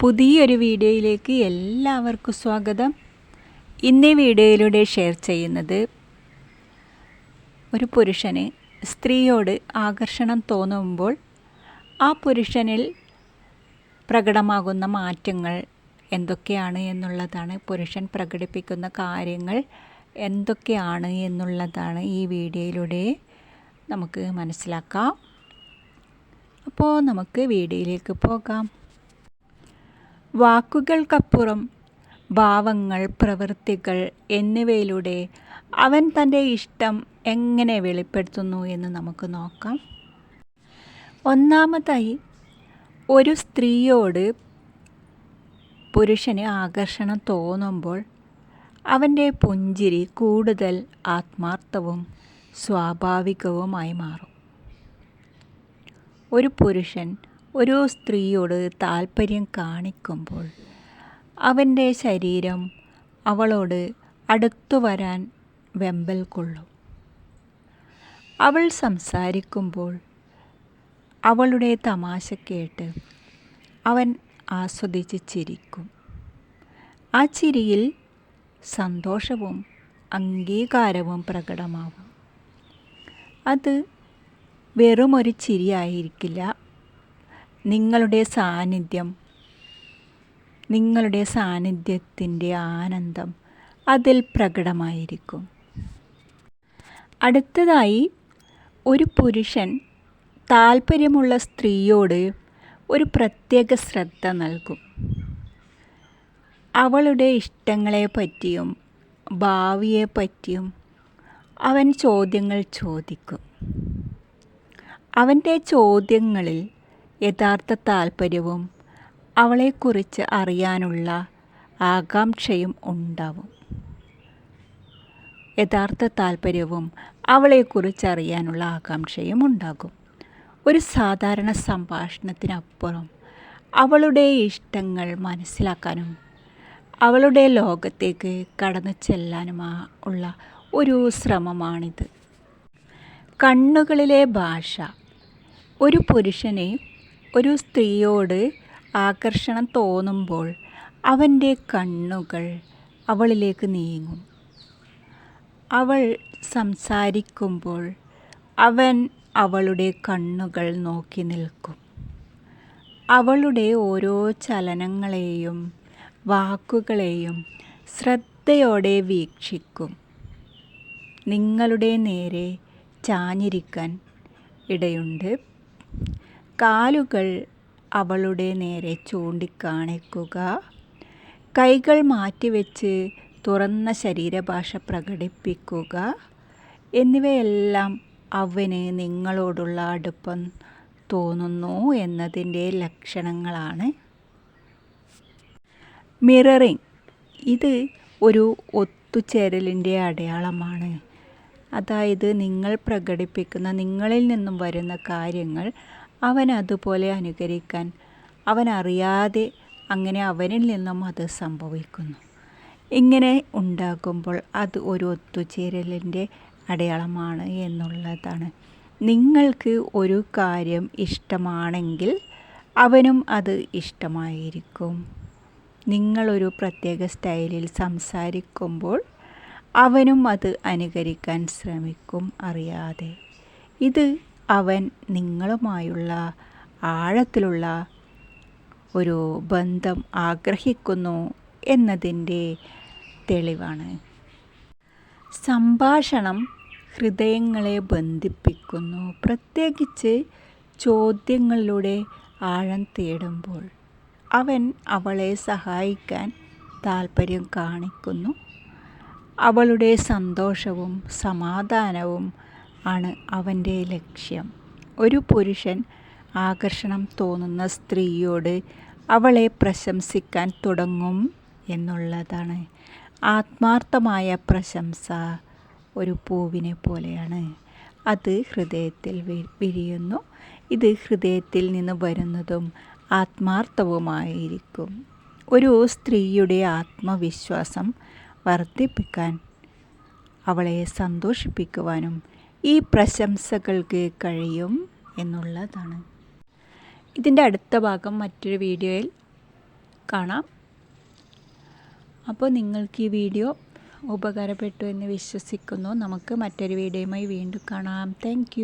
പുതിയൊരു വീഡിയോയിലേക്ക് എല്ലാവർക്കും സ്വാഗതം. ഇന്നീ വീഡിയോയിലൂടെ ഷെയർ ചെയ്യുന്നത് ഒരു പുരുഷന് സ്ത്രീയോട് ആകർഷണം തോന്നുമ്പോൾ ആ പുരുഷനിൽ പ്രകടമാകുന്ന മാറ്റങ്ങൾ എന്തൊക്കെയാണ് എന്നുള്ളതാണ് പുരുഷൻ പ്രകടിപ്പിക്കുന്ന കാര്യങ്ങൾ എന്തൊക്കെയാണ് എന്നുള്ളതാണ് ഈ വീഡിയോയിലൂടെ നമുക്ക് മനസ്സിലാക്കാം. അപ്പോൾ നമുക്ക് വീഡിയോയിലേക്ക് പോകാം. വാക്കുകൾക്കപ്പുറം ഭാവങ്ങൾ പ്രവൃത്തികൾ എന്നിവയിലൂടെ അവൻ തന്റെ ഇഷ്ടം എങ്ങനെ വെളിപ്പെടുത്തുന്നു എന്ന് നമുക്ക് നോക്കാം. ഒന്നാമതായി ഒരു സ്ത്രീയോട് പുരുഷന് ആകർഷണം തോന്നുമ്പോൾ അവന്റെ പുഞ്ചിരി കൂടുതൽ ആത്മാർത്ഥവും സ്വാഭാവികവുമായി മാറും. ഒരു പുരുഷൻ ഒരു സ്ത്രീയോട് താല്പര്യം കാണിക്കുമ്പോൾ അവന്റെ ശരീരം അവളോട് അടുത്തു വരാൻ വെമ്പൽ കൊള്ളും. അവൾ സംസാരിക്കുമ്പോൾ അവളുടെ തമാശ കേട്ട് അവൻ ആസ്വദിച്ച് ചിരിക്കും. ആ ചിരിയിൽ സന്തോഷവും അംഗീകാരവും പ്രകടമാവും. അത് വെറുമൊരു ചിരിയായിരിക്കില്ല. നിങ്ങളുടെ സാന്നിധ്യം നിങ്ങളുടെ സാന്നിധ്യത്തിന്റെ ആനന്ദം അതിൽ പ്രകടമായിരിക്കും. അടുത്തതായി ഒരു പുരുഷൻ താല്പര്യമുള്ള സ്ത്രീയോട് ഒരു പ്രത്യേക ശ്രദ്ധ നൽകും. അവളുടെ ഇഷ്ടങ്ങളെ പറ്റിയും ഭാവിയെ പറ്റിയും അവൻ ചോദ്യങ്ങൾ ചോദിക്കും. അവന്റെ ചോദ്യങ്ങളിൽ യഥാർത്ഥ താല്പര്യവും അവളെക്കുറിച്ച് അറിയാനുള്ള ആകാംക്ഷയും ഉണ്ടാവും. യഥാർത്ഥ താല്പര്യവും അവളെക്കുറിച്ച് അറിയാനുള്ള ആകാംക്ഷയും ഉണ്ടാകും. ഒരു സാധാരണ സംഭാഷണത്തിനപ്പുറം അവളുടെ ഇഷ്ടങ്ങൾ മനസ്സിലാക്കാനും അവളുടെ ലോകത്തേക്ക് കടന്നു ചെല്ലാനും ഉള്ള ഒരു ശ്രമമാണിത്. കണ്ണുകളിലെ ഭാഷ ഒരു പുരുഷനെ ഒരു സ്ത്രീയോട് ആകർഷണം തോന്നുമ്പോൾ അവന്റെ കണ്ണുകൾ അവളിലേക്ക് നീങ്ങും. അവൾ സംസാരിക്കുമ്പോൾ അവൻ അവളുടെ കണ്ണുകൾ നോക്കി നിൽക്കും. അവളുടെ ഓരോ ചലനങ്ങളെയും വാക്കുകളെയും ശ്രദ്ധയോടെ വീക്ഷിക്കും. നിങ്ങളുടെ നേരെ ചാഞ്ഞിരിക്കാൻ ഇടയുണ്ട്. കാലുകൾ അവളുടെ നേരെ ചൂണ്ടിക്കാണിക്കുക. കൈകൾ മാറ്റിവെച്ച് തുറന്ന ശരീരഭാഷ പ്രകടിപ്പിക്കുക. എന്നിവയെല്ലാം അവന് നിങ്ങളോടുള്ള അടുപ്പം തോന്നുന്നു എന്നതിന്റെ ലക്ഷണങ്ങളാണ്. മിററിങ് ഇത് ഒരു ഒത്തുചേരലിന്റെ അടയാളമാണ്. അതായത് നിങ്ങൾ പ്രകടിപ്പിക്കുന്ന നിങ്ങളിൽ നിന്നും വരുന്ന കാര്യങ്ങൾ അവൻ അതുപോലെ അനുകരിക്കാൻ അവൻ അറിയാതെ അങ്ങനെ അവനിൽ നിന്നും അത് സംഭവിക്കുന്നു. ഇങ്ങനെ ഉണ്ടാകുമ്പോൾ അത് ഒരു ഒത്തുചേരലിന്റെ അടയാളമാണ് എന്നുള്ളതാണ്. നിങ്ങൾക്ക് ഒരു കാര്യം ഇഷ്ടമാണെങ്കിൽ അവനും അത് ഇഷ്ടമായിരിക്കും. നിങ്ങളൊരു പ്രത്യേക സ്റ്റൈലിൽ സംസാരിക്കുമ്പോൾ അവനും അത് അനുകരിക്കാൻ ശ്രമിക്കും അറിയാതെ. ഇത് അവൻ നിങ്ങളുമായുള്ള ആഴത്തിലുള്ള ഒരു ബന്ധം ആഗ്രഹിക്കുന്നു എന്നതിന്റെ തെളിവാണ്. സംഭാഷണം ഹൃദയങ്ങളെ ബന്ധിപ്പിക്കുന്നു. പ്രത്യേകിച്ച് ചോദ്യങ്ങളിലൂടെ ആഴം തേടുമ്പോൾ അവൻ അവളെ സഹായിക്കാൻ താൽപ്പര്യം കാണിക്കുന്നു. അവളുടെ സന്തോഷവും സമാധാനവും ആണ് അവന്റെ ലക്ഷ്യം. ഒരു പുരുഷൻ ആകർഷണം തോന്നുന്ന സ്ത്രീയോട് അവളെ പ്രശംസിക്കാൻ തുടങ്ങും എന്നുള്ളതാണ്. ആത്മാർത്ഥമായ പ്രശംസ ഒരു പൂവിനെ പോലെയാണ്. അത് ഹൃദയത്തിൽ വിരിയുന്നു. ഇത് ഹൃദയത്തിൽ നിന്ന് വരുന്നതും ആത്മാർത്ഥവുമായിരിക്കും. ഒരു സ്ത്രീയുടെ ആത്മവിശ്വാസം വർദ്ധിപ്പിക്കാൻ അവളെ സന്തോഷിപ്പിക്കുവാനും ഈ പ്രശംസകൾക്ക് കഴിയും എന്നുള്ളതാണ്. ഇതിന്റെ അടുത്ത ഭാഗം മറ്റൊരു വീഡിയോയിൽ കാണാം. അപ്പോൾ നിങ്ങൾക്ക് ഈ വീഡിയോ ഉപകാരപ്പെട്ടു എന്ന് വിശ്വസിക്കുന്നു. നമുക്ക് മറ്റൊരു വീഡിയോയുമായി വീണ്ടും കാണാം. താങ്ക്